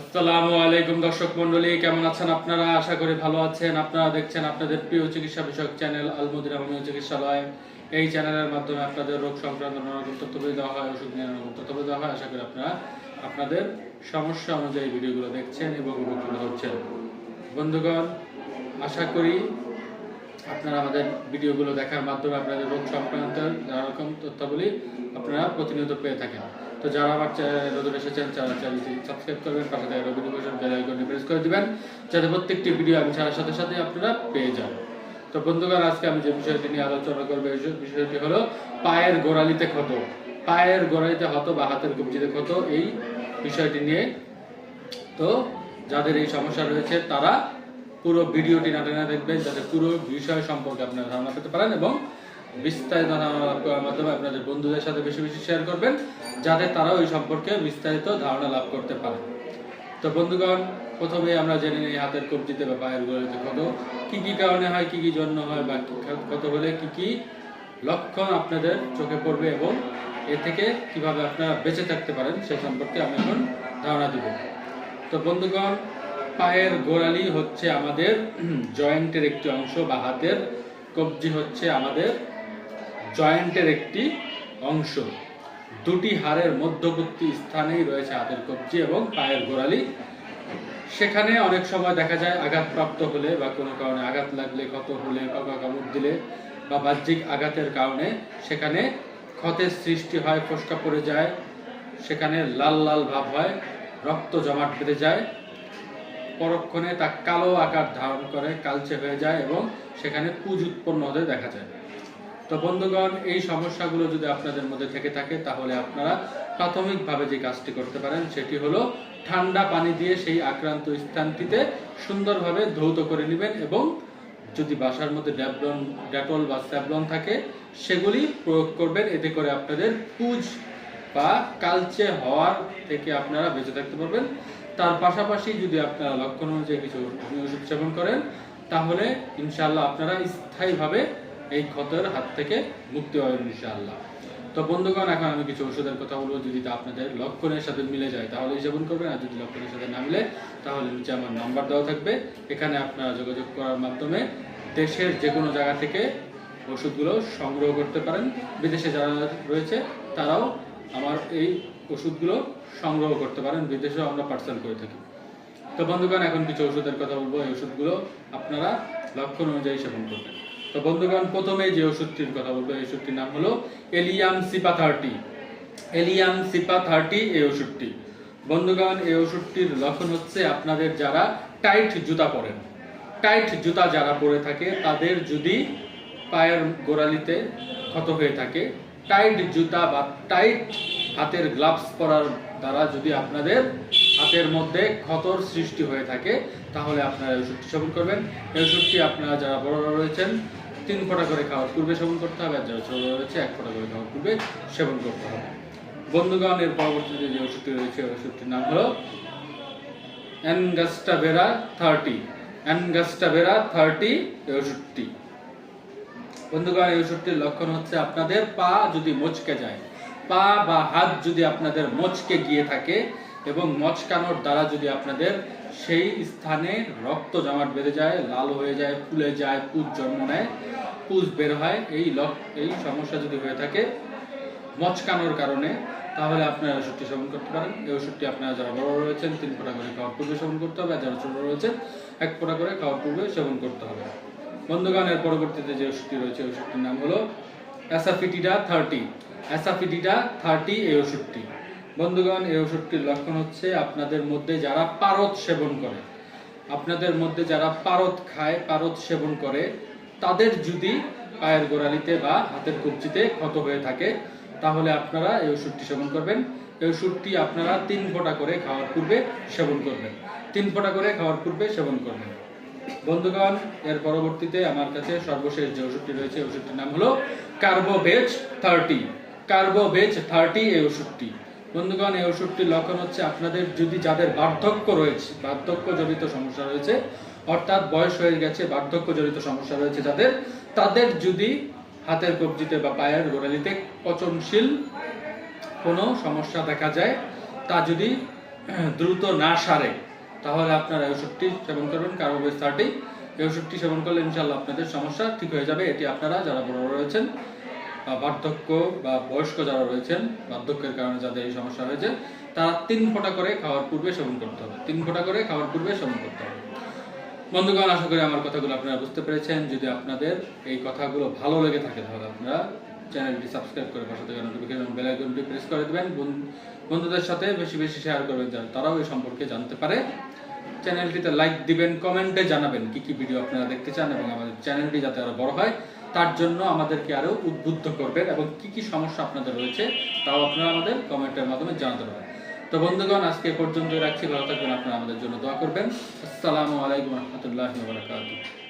আসসালামু আলাইকুম দর্শক মন্ডলী কেমন আছেন আপনারা? আশা করি ভালো আছেন। আপনারা দেখছেন আপনাদের প্রিয় চিকিৎসা বিষয়ক চ্যানেল আলমুদিরা হোমিও চিকিৎসালয়। এই চ্যানেলের মাধ্যমে আপনাদের রোগ সংক্রান্ত নানা রকম তথ্যবই দেওয়া হয়, ওষুধ নিয়ে রকম তথ্যবই দেওয়া হয়। আশা করি আপনারা আপনাদের সমস্যা অনুযায়ী ভিডিওগুলো দেখছেন এবং উপকৃত হচ্ছেন বন্ধুগণ, আশা করি আপনারা আমাদের ভিডিওগুলো দেখার মাধ্যমে আপনাদের রোগ সংক্রান্ত নানা রকম তথ্যাবলী আপনারা প্রতিনিয়ত পেয়ে থাকেন। তো যারা আমার নতুন এসেছেন সাবস্ক্রাইব করবেন, পাশে থাকা নোটিফিকেশন বেল আইকনটি প্রেস করে দিবেন, যাতে প্রত্যেকটি ভিডিও আমি ছাড়ার সাথে সাথে আপনারা পেয়ে যান। তো বন্ধুগণ, আজকে আমি যে বিষয়টি নিয়ে আলোচনা করব, এই বিষয়টি হলো পায়ের গোড়ালিতে ক্ষত। পায়ের গোড়ালিতে ক্ষত বা হাতের কবজিতে ক্ষত, এই বিষয়টি নিয়ে। তো যাদের এই সমস্যা রয়েছে, তারা পুরো ভিডিওটি না টেনে দেখবেন, যাতে পুরো বিষয় সম্পর্কে আপনারা ধারণা পেতে পারেন এবং বিস্তারিত ধারণা করার মাধ্যমে আপনাদের বন্ধুদের সাথে বেশি বেশি শেয়ার করবেন, যাতে তারাও এই সম্পর্কে বিস্তারিত ধারণা লাভ করতে পারে। তো বন্ধুগণ, প্রথমে আমরা জেনে নিই হাতের কবজিতে বা পায়ের গোড়ালিতে কত, কি কি কারণে হয়, কি কি জন্য হয়, বা কত হলে কি কি লক্ষণ আপনাদের চোখে পড়বে এবং এ থেকে কীভাবে আপনারা বেঁচে থাকতে পারেন, সে সম্পর্কে আমি এখন ধারণা দিব। তো বন্ধুগণ, পায়ের গোড়ালি হচ্ছে আমাদের জয়েন্টের একটি অংশ বা হাতের কবজি হচ্ছে আমাদের জয়েন্টের একটি অংশ। দুটি হাড়ের মধ্যবর্তী স্থানেই রয়েছে হাতের কবজি এবং পায়ের গোড়ালি। সেখানে অনেক সময় দেখা যায় আঘাতপ্রাপ্ত হলে বা কোনো কারণে আঘাত লাগলে, ক্ষত হলে বা কামড় দিলে বা বাহ্যিক আঘাতের কারণে সেখানে ক্ষতের সৃষ্টি হয়, ফোসকা পড়ে যায়, সেখানে লাল লাল ভাব হয়, রক্ত জমাট বেঁধে যায়। পরক্ষণে তা কালো আকার ধারণ করে, কালচে হয়ে যায় এবং সেখানে পুজ উৎপন্ন হতে দেখা যায়। তো বন্ধুগণ, এই সমস্যাগুলো যদি আপনাদের মধ্যে থেকে থাকে, তাহলে আপনারা প্রাথমিকভাবে যে কাজটি করতে পারেন, সেটি হলো ঠান্ডা পানি দিয়ে সেই আক্রান্ত স্থানটিতে সুন্দরভাবে ধৌত করে নেবেন এবং যদি বাসার মধ্যে ড্যাবলন, ডেটল বা স্যাবলন থাকে, সেগুলি প্রয়োগ করবেন। এতে করে আপনাদের পুজ বা কালচে হওয়ার থেকে আপনারা বেঁচে থাকতে পারবেন। তার পাশাপাশি যদি আপনারা লক্ষণ অনুযায়ী কিছু ওষুধ সেবন করেন, তাহলে ইনশাল্লাহ আপনারা স্থায়ীভাবে এই ক্ষতের হাত থেকে মুক্তি পাবেন ইনশাআল্লাহ। তো বন্ধুগণ, এখন আমি কিছু ওষুধের কথা বলব, যদি তা আপনাদের লক্ষণের সাথে মিলে যায়, তাহলে সেবন করবেন, আর যদি লক্ষণের সাথে না মিলে, তাহলে নিচে আমার নাম্বার দেওয়া থাকবে। এখানে আপনারা যোগাযোগ করার মাধ্যমে দেশের যে কোনো জায়গা থেকে ওষুধগুলো সংগ্রহ করতে পারেন। বিদেশে যারা রয়েছে, তারাও আমার এই ওষুধগুলো সংগ্রহ করতে পারেন। বিদেশেও আমরা পার্সেল করে থাকি। তো বন্ধুগণ, এখন কিছু ওষুধের কথা বলব। এই ওষুধগুলো আপনারা লক্ষণ অনুযায়ী সেবন করবেন। তো বন্ধুগণ, প্রথমে যে ওষুধটির কথা বলব, এই ওষুধটির নাম হলো allium cepa thirty. Allium cepa thirty এই ওষুধটি। বন্ধুগণ, এই ওষুধটির লক্ষণ হচ্ছে আপনাদের যারা টাইট জুতা পরেন। টাইট জুতা যারা পরে থাকে, তাদের যদি পায়ের গোড়ালিতে ক্ষত হয়ে থাকে, টাইট জুতা বা টাইট হাতের গ্লাভস পরার দ্বারা যদি আপনাদের হাতের মধ্যে ক্ষতর সৃষ্টি হয়ে থাকে, তাহলে আপনারা এই ওষুধটি সেবন করবেন। এই ওষুধটি আপনারা যারা বড়রা রয়েছেন তিন ফোঁটা করে খাওয়ার পূর্বে সেবন করতে হবে, আর যারা রয়েছে, এক ফোঁটা করে খাওয়ার পূর্বে সেবন করতে হবে। বন্ধুগণ, এর পরবর্তীতে যে ওষুধটি রয়েছে ওষুধটির নাম হলো অ্যানগাস্টাভেরা থার্টি। অ্যানগাস্টাভেরা থার্টি, এই ওষুধটি। বন্ধুগণ, এই ওষুধটির লক্ষণ হচ্ছে আপনাদের পা যদি মচকে যায়, পা বা হাত যদি আপনাদের মচকে গিয়ে থাকে এবং মচকানোর দ্বারা যদি আপনাদের সেই স্থানে রক্ত জমাট বেঁধে যায়, লাল হয়ে যায়, ফুলে যায় পুজ জন্ম নেয় পুজ বের হয়। এই লক, এই সমস্যা যদি হয়ে থাকে মচকানোর কারণে, তাহলে আপনারা ওষুধটি সেবন করতে পারেন। এই ওষুধটি আপনারা যারা বড় রয়েছেন, তিন ফোঁটা করে খাওয়ার পূর্বে সেবন করতে হবে, আর যারা ছোট রয়েছেন, এক ফোঁটা করে খাওয়ার পূর্বে সেবন করতে হবে। বন্ধুগণ এর পরবর্তীতে যে ওষুধটি রয়েছে, ওষুধটির নাম হলো অ্যাসাফিটিডা থার্টি। অ্যাসাফিটিডা থার্টি এই ওষুধটি। বন্ধুগণ, এই ওষুধটির লক্ষণ হচ্ছে আপনাদের মধ্যে যারা পারদ সেবন করে। আপনাদের মধ্যে যারা পারদ খায়, পারদ সেবন করে, তাদের যদি পায়ের গোড়ালিতে বা হাতের কবজিতে ক্ষত হয়ে থাকে, তাহলে আপনারা এই ওষুধটি সেবন করবেন। এই ওষুধটি আপনারা তিন ফোঁটা করে খাওয়ার পূর্বে সেবন করবেন। তিন ফোঁটা করে খাওয়ার পূর্বে সেবন করবেন। বন্ধুগণ, এর পরবর্তীতে আমার কাছে সর্বশেষ যে ওষুধটি রয়েছে ওষুধটির নাম হলো কার্বোভেজ থার্টি। কার্বোভেজ থার্টি এই ওষুধটি বন্ধুগণ, এই ওষুধটির লক্ষণ হচ্ছে আপনাদের যদি যাদের বার্ধক্য রয়েছে বার্ধক্য জনিত সমস্যা রয়েছে, অর্থাৎ বয়স হয়ে গেছে বার্ধক্য জনিত সমস্যা রয়েছে যাদের, তাদের যদি হাতের কবজিতে বা পায়ের গোড়ালিতে পচনশীল কোনো সমস্যা দেখা যায়, তা যদি দ্রুত না সারে, তাহলে আপনারা এই ওষুধটি সেবন করবেন। কার্বোবেজ থার্টি এই ওষুধটি সেবন করলে ইনশাল্লাহ আপনাদের সমস্যা ঠিক হয়ে যাবে। এটি আপনারা যারা বড় রয়েছেন বার্ধক্য বা বয়স্ক যারা রয়েছেন, বার্ধক্যের কারণে যাদের এই সমস্যা হয়েছে, তারা তিন ফোঁটা করে খাওয়ার পূর্বে সেবন করতে হবে। তিন ফোঁটা করে খাওয়ার পূর্বে সেবন করতে হবে। বন্ধুগণ, আশা করি আমার কথাগুলো আপনারা বুঝতে পেরেছেন। যদি আপনাদের এই কথাগুলো ভালো লেগে থাকে, তাহলে আপনারা চ্যানেলটি সাবস্ক্রাইব করে পাশে থেকে নোটিফিকেশন বেল আইকনটি প্রেস করে দেবেন। বন- বন্ধুদের সাথে বেশি বেশি শেয়ার করবেন যেন তারাও এই সম্পর্কে জানতে পারে। চ্যানেলটিতে লাইক দিবেন কমেন্টে জানাবেন কি কি ভিডিও আপনারা দেখতে চান এবং আমাদের চ্যানেলটি যাতে আরও বড় হয়। তার জন্য আমাদেরকে আরও উদ্বুদ্ধ করবেন এবং কি কি সমস্যা আপনাদের রয়েছে তাও আপনারা আমাদের কমেন্টের মাধ্যমে জানাতে পারেন। তো বন্ধুগণ, আজকে পর্যন্ত রাখছি। ভালো থাকবেন, আপনারা আমাদের জন্য দোয়া করবেন। আসসালামু আলাইকুম রহমতুল্লাহ বারাকাতুহ।